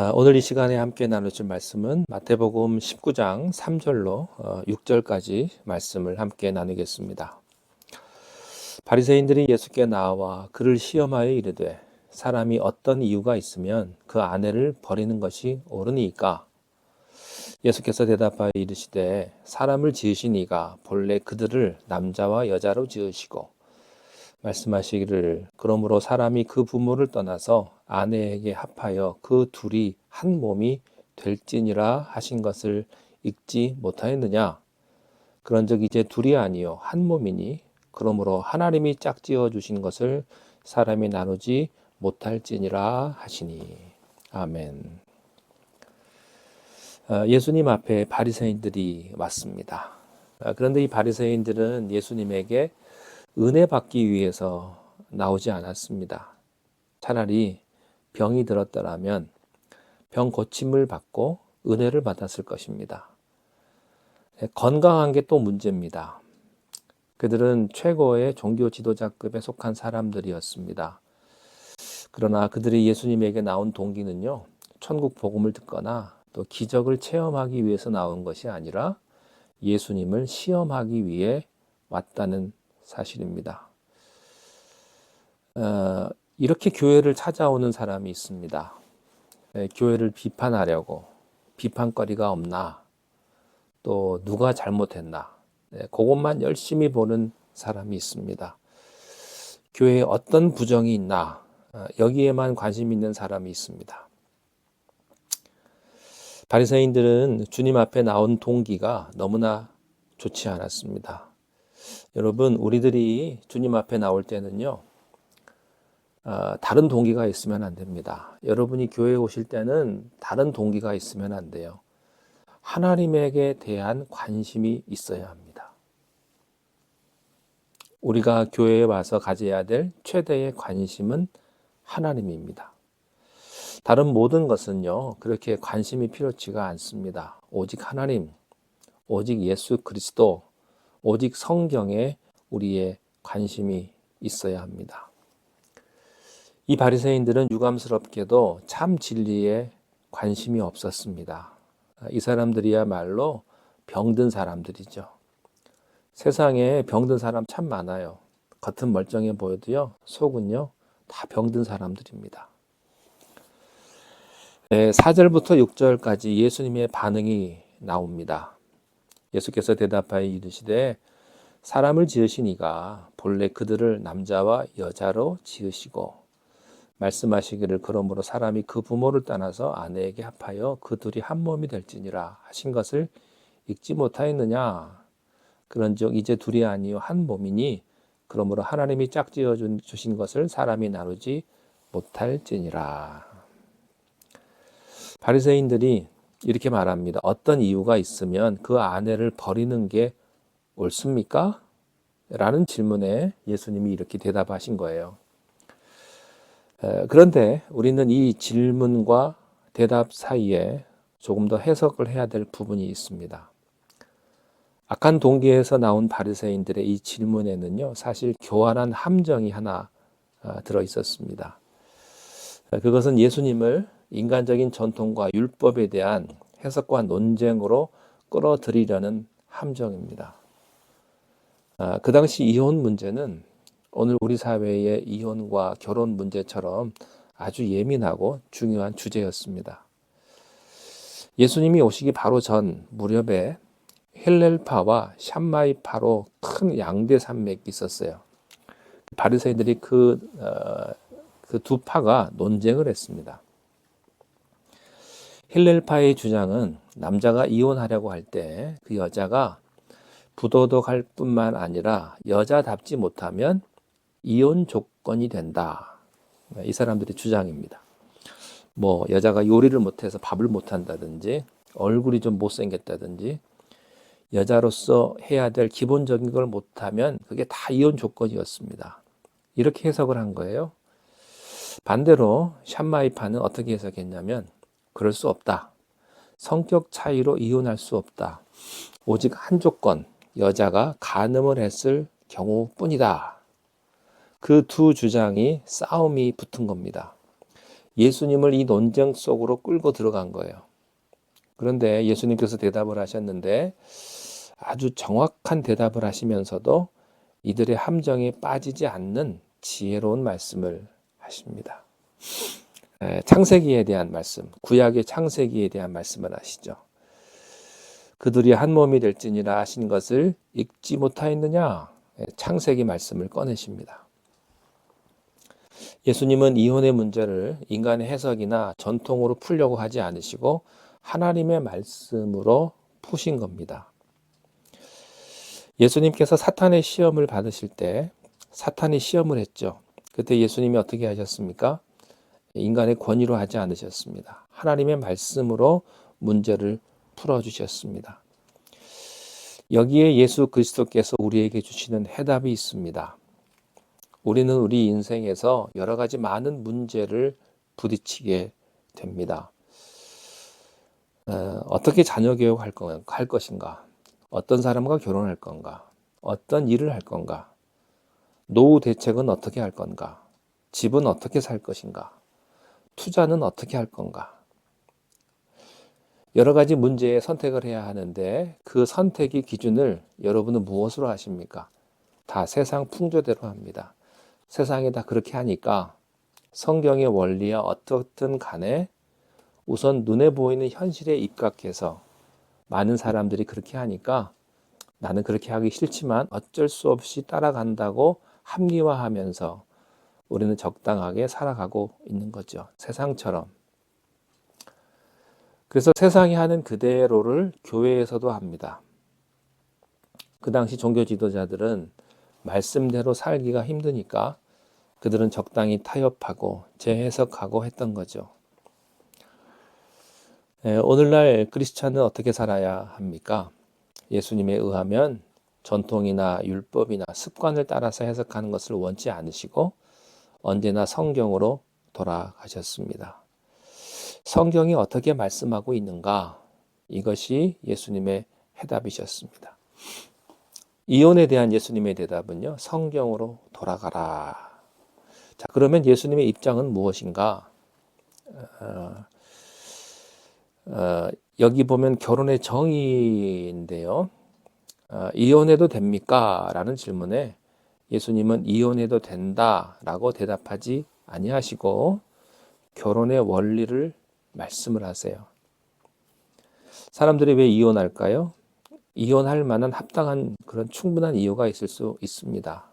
아, 오늘 이 시간에 함께 나누실 말씀은 마태복음 19장 3절로 6절까지 말씀을 함께 나누겠습니다. 바리새인들이 예수께 나와 그를 시험하여 이르되 사람이 어떤 이유가 있으면 그 아내를 버리는 것이 옳으니까 예수께서 대답하여 이르시되 사람을 지으신 이가 본래 그들을 남자와 여자로 지으시고 말씀하시기를 그러므로 사람이 그 부모를 떠나서 아내에게 합하여 그 둘이 한 몸이 될지니라 하신 것을 읽지 못하였느냐 그런즉 이제 둘이 아니요 한 몸이니 그러므로 하나님이 짝지어 주신 것을 사람이 나누지 못할지니라 하시니 아멘. 어, 예수님 앞에 바리새인들이 왔습니다. 어, 그런데 이 바리새인들은 예수님에게 은혜 받기 위해서 나오지 않았습니다. 차라리 병이 들었더라면 병 고침을 받고 은혜를 받았을 것입니다. 네, 건강한 게 또 문제입니다. 그들은 최고의 종교 지도자급에 속한 사람들이었습니다. 그러나 그들이 예수님에게 나온 동기는요, 천국 복음을 듣거나 또 기적을 체험하기 위해서 나온 것이 아니라 예수님을 시험하기 위해 왔다는 사실입니다. 어, 이렇게 교회를 찾아오는 사람이 있습니다. 네, 교회를 비판하려고 비판거리가 없나 또 누가 잘못했나 네, 그것만 열심히 보는 사람이 있습니다. 교회에 어떤 부정이 있나 어, 여기에만 관심 있는 사람이 있습니다. 바리새인들은 주님 앞에 나온 동기가 너무나 좋지 않았습니다. 여러분, 우리들이 주님 앞에 나올 때는요, 어, 다른 동기가 있으면 안 됩니다. 여러분이 교회에 오실 때는 다른 동기가 있으면 안 돼요. 하나님에게 대한 관심이 있어야 합니다. 우리가 교회에 와서 가져야 될 최대의 관심은 하나님입니다. 다른 모든 것은요, 그렇게 관심이 필요치가 않습니다. 오직 하나님, 오직 예수 그리스도, 오직 성경에 우리의 관심이 있어야 합니다. 이 바리새인들은 유감스럽게도 참 진리에 관심이 없었습니다. 이 사람들이야말로 병든 사람들이죠. 세상에 병든 사람 참 많아요. 겉은 멀쩡해 보여도요, 속은요, 다 병든 사람들입니다. 네, 4절부터 6절까지 예수님의 반응이 나옵니다. 예수께서 대답하여 이르시되 사람을 지으시니가 본래 그들을 남자와 여자로 지으시고 말씀하시기를 그러므로 사람이 그 부모를 떠나서 아내에게 합하여 그 둘이 한 몸이 될지니라 하신 것을 읽지 못하였느냐? 그런즉 이제 둘이 아니요 한 몸이니 그러므로 하나님이 짝지어 주신 것을 사람이 나누지 못할지니라. 바리새인들이 이렇게 말합니다. 어떤 이유가 있으면 그 아내를 버리는 게 옳습니까? 라는 질문에 예수님이 이렇게 대답하신 거예요. 그런데 우리는 이 질문과 대답 사이에 조금 더 해석을 해야 될 부분이 있습니다. 악한 동기에서 나온 바리새인들의 이 질문에는요, 사실 교활한 함정이 하나 아, 들어 있었습니다. 그것은 예수님을 인간적인 전통과 율법에 대한 해석과 논쟁으로 끌어들이려는 함정입니다. 아, 그 당시 이혼 문제는 오늘 우리 사회의 이혼과 결혼 문제처럼 아주 예민하고 중요한 주제였습니다. 예수님이 오시기 바로 전 무렵에 헬렐파와 샴마이파로 큰 양대 산맥이 있었어요. 바리새인들이 그, 어, 그두 파가 논쟁을 했습니다. 힐렐파의 주장은 남자가 이혼하려고 할 때 그 여자가 부도덕할 뿐만 아니라 여자답지 못하면 이혼 조건이 된다. 이 사람들의 주장입니다. 뭐 여자가 요리를 못해서 밥을 못한다든지 얼굴이 좀 못생겼다든지 여자로서 해야 될 기본적인 걸 못하면 그게 다 이혼 조건이었습니다. 이렇게 해석을 한 거예요. 반대로 샴마이파는 어떻게 해석했냐면 그럴 수 없다. 성격 차이로 이혼할 수 없다. 오직 한 조건, 여자가 간음을 했을 경우뿐이다. 그 두 주장이 싸움이 붙은 겁니다. 예수님을 이 논쟁 속으로 끌고 들어간 거예요. 그런데 예수님께서 대답을 하셨는데 아주 정확한 대답을 하시면서도 이들의 함정에 빠지지 않는 지혜로운 말씀을 하십니다. 창세기에 대한 말씀, 구약의 창세기에 대한 말씀을 하시죠. 그들이 한 몸이 될지니라 하신 것을 읽지 못하였느냐? 창세기 말씀을 꺼내십니다. 예수님은 이혼의 문제를 인간의 해석이나 전통으로 풀려고 하지 않으시고 하나님의 말씀으로 푸신 겁니다. 예수님께서 사탄의 시험을 받으실 때 사탄이 시험을 했죠. 그때 예수님이 어떻게 하셨습니까? 인간의 권위로 하지 않으셨습니다. 하나님의 말씀으로 문제를 풀어주셨습니다. 여기에 예수 그리스도께서 우리에게 주시는 해답이 있습니다. 우리는 우리 인생에서 여러 가지 많은 문제를 부딪히게 됩니다. 어, 떻게 자녀 교육할 할 것인가? 어떤 사람과 결혼할 건가? 어떤 일을 할 건가? 노후 대책은 어떻게 할 건가? 집은 어떻게 살 것인가? 투자는 어떻게 할 건가? 여러 가지 문제에 선택을 해야 하는데 그 선택의 기준을 여러분은 무엇으로 하십니까? 다 세상 풍조대로 합니다. 세상이 다 그렇게 하니까 성경의 원리와 어떻든 간에 우선 눈에 보이는 현실에 입각해서 많은 사람들이 그렇게 하니까 나는 그렇게 하기 싫지만 어쩔 수 없이 따라간다고 합리화하면서 우리는 적당하게 살아가고 있는 거죠. 세상처럼. 그래서 세상이 하는 그대로를 교회에서도 합니다. 그 당시 종교 지도자들은 말씀대로 살기가 힘드니까 그들은 적당히 타협하고 재해석하고 했던 거죠. 예, 오늘날 크리스찬은 어떻게 살아야 합니까? 예수님에 의하면 전통이나 율법이나 습관을 따라서 해석하는 것을 원치 않으시고 언제나 성경으로 돌아가셨습니다. 성경이 어떻게 말씀하고 있는가? 이것이 예수님의 해답이셨습니다. 이혼에 대한 예수님의 대답은요, 성경으로 돌아가라. 자, 그러면 예수님의 입장은 무엇인가? 어, 어, 여기 보면 결혼의 정의인데요. 어, 이혼해도 됩니까? 라는 질문에 예수님은 이혼해도 된다라고 대답하지 아니하시고 결혼의 원리를 말씀을 하세요. 사람들이 왜 이혼할까요? 이혼할 만한 합당한 그런 충분한 이유가 있을 수 있습니다.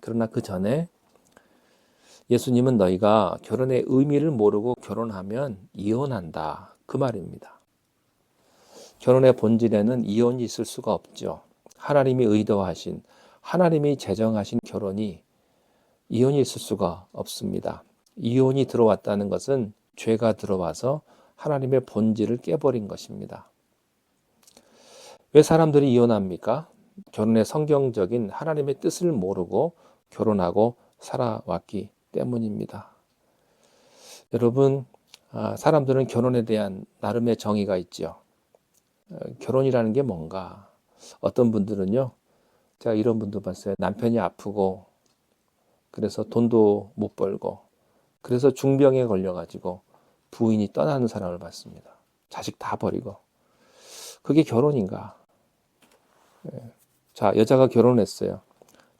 그러나 그 전에 예수님은 너희가 결혼의 의미를 모르고 결혼하면 이혼한다. 그 말입니다. 결혼의 본질에는 이혼이 있을 수가 없죠. 하나님이 의도하신, 하나님이 제정하신 결혼이 이혼이 있을 수가 없습니다. 이혼이 들어왔다는 것은 죄가 들어와서 하나님의 본질을 깨버린 것입니다. 왜 사람들이 이혼합니까? 결혼의 성경적인 하나님의 뜻을 모르고 결혼하고 살아왔기 때문입니다. 여러분, 아, 사람들은 결혼에 대한 나름의 정의가 있죠. 어, 결혼이라는 게 뭔가? 어떤 분들은요, 제가 이런 분도 봤어요. 남편이 아프고, 그래서 돈도 못 벌고, 그래서 중병에 걸려가지고 부인이 떠나는 사람을 봤습니다. 자식 다 버리고. 그게 결혼인가? 예. 자, 여자가 결혼했어요.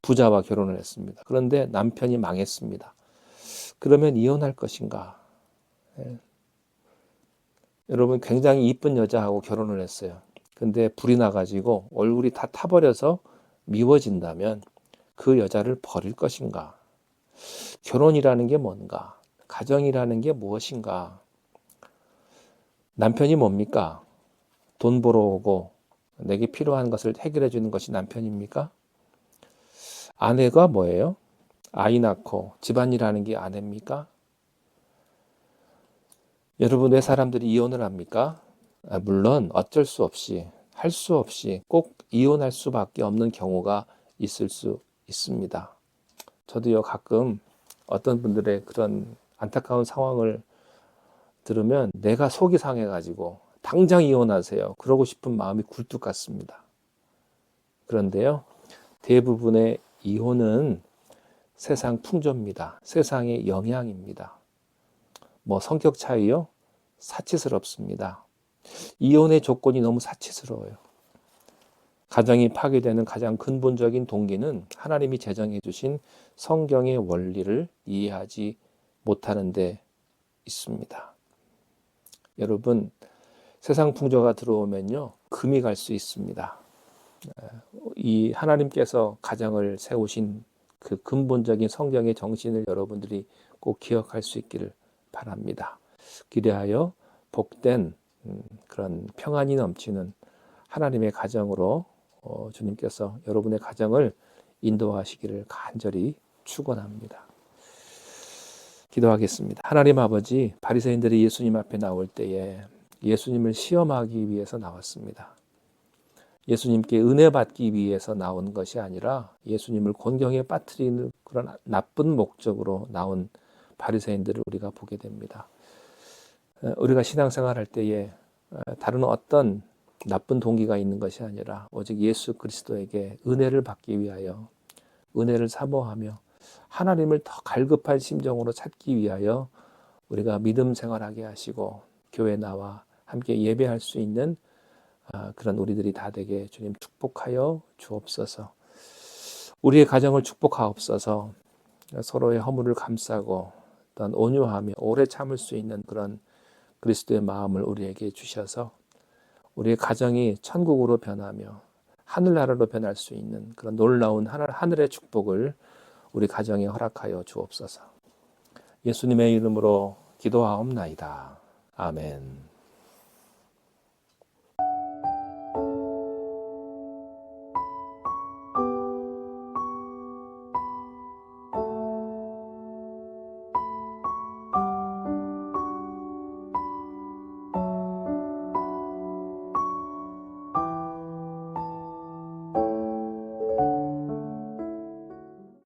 부자와 결혼을 했습니다. 그런데 남편이 망했습니다. 그러면 이혼할 것인가? 예. 여러분 굉장히 이쁜 여자하고 결혼을 했어요. 근데 불이 나가지고 얼굴이 다 타버려서 미워진다면 그 여자를 버릴 것인가? 결혼이라는 게 뭔가? 가정이라는 게 무엇인가? 남편이 뭡니까? 돈 벌어오고 내게 필요한 것을 해결해 주는 것이 남편입니까? 아내가 뭐예요? 아이 낳고 집안일하는 게 아내입니까? 여러분 왜 사람들이 이혼을 합니까? 아, 물론 어쩔 수 없이 할 수 없이 꼭 이혼할 수밖에 없는 경우가 있을 수 있습니다. 저도요 가끔 어떤 분들의 그런 안타까운 상황을 들으면 내가 속이 상해가지고 당장 이혼하세요. 그러고 싶은 마음이 굴뚝 같습니다. 그런데요, 대부분의 이혼은 세상 풍조입니다. 세상의 영향입니다. 뭐 성격 차이요? 사치스럽습니다. 이혼의 조건이 너무 사치스러워요. 가정이 파괴되는 가장 근본적인 동기는 하나님이 제정해 주신 성경의 원리를 이해하지 못하는 데 있습니다. 여러분, 세상 풍조가 들어오면요, 금이 갈 수 있습니다. 이 하나님께서 가정을 세우신 그 근본적인 성경의 정신을 여러분들이 꼭 기억할 수 있기를 바랍니다. 기대하여 복된 음, 그런 평안이 넘치는 하나님의 가정으로 어, 주님께서 여러분의 가정을 인도하시기를 간절히 축원합니다. 기도하겠습니다. 하나님 아버지, 바리새인들이 예수님 앞에 나올 때에 예수님을 시험하기 위해서 나왔습니다. 예수님께 은혜 받기 위해서 나온 것이 아니라 예수님을 곤경에 빠뜨리는 그런 나쁜 목적으로 나온 바리새인들을 우리가 보게 됩니다. 우리가 신앙생활 할 때에 다른 어떤 나쁜 동기가 있는 것이 아니라 오직 예수 그리스도에게 은혜를 받기 위하여 은혜를 사모하며 하나님을 더 갈급한 심정으로 찾기 위하여 우리가 믿음 생활하게 하시고 교회 나와 함께 예배할 수 있는 아, 그런 우리들이 다 되게 주님 축복하여 주옵소서. 우리의 가정을 축복하옵소서. 서로의 허물을 감싸고 어떤 온유하며 오래 참을 수 있는 그런 그리스도의 마음을 우리에게 주셔서 우리의 가정이 천국으로 변하며 하늘나라로 변할 수 있는 그런 놀라운 하늘, 하늘의 축복을 우리 가정에 허락하여 주옵소서. 예수님의 이름으로 기도하옵나이다. 아멘.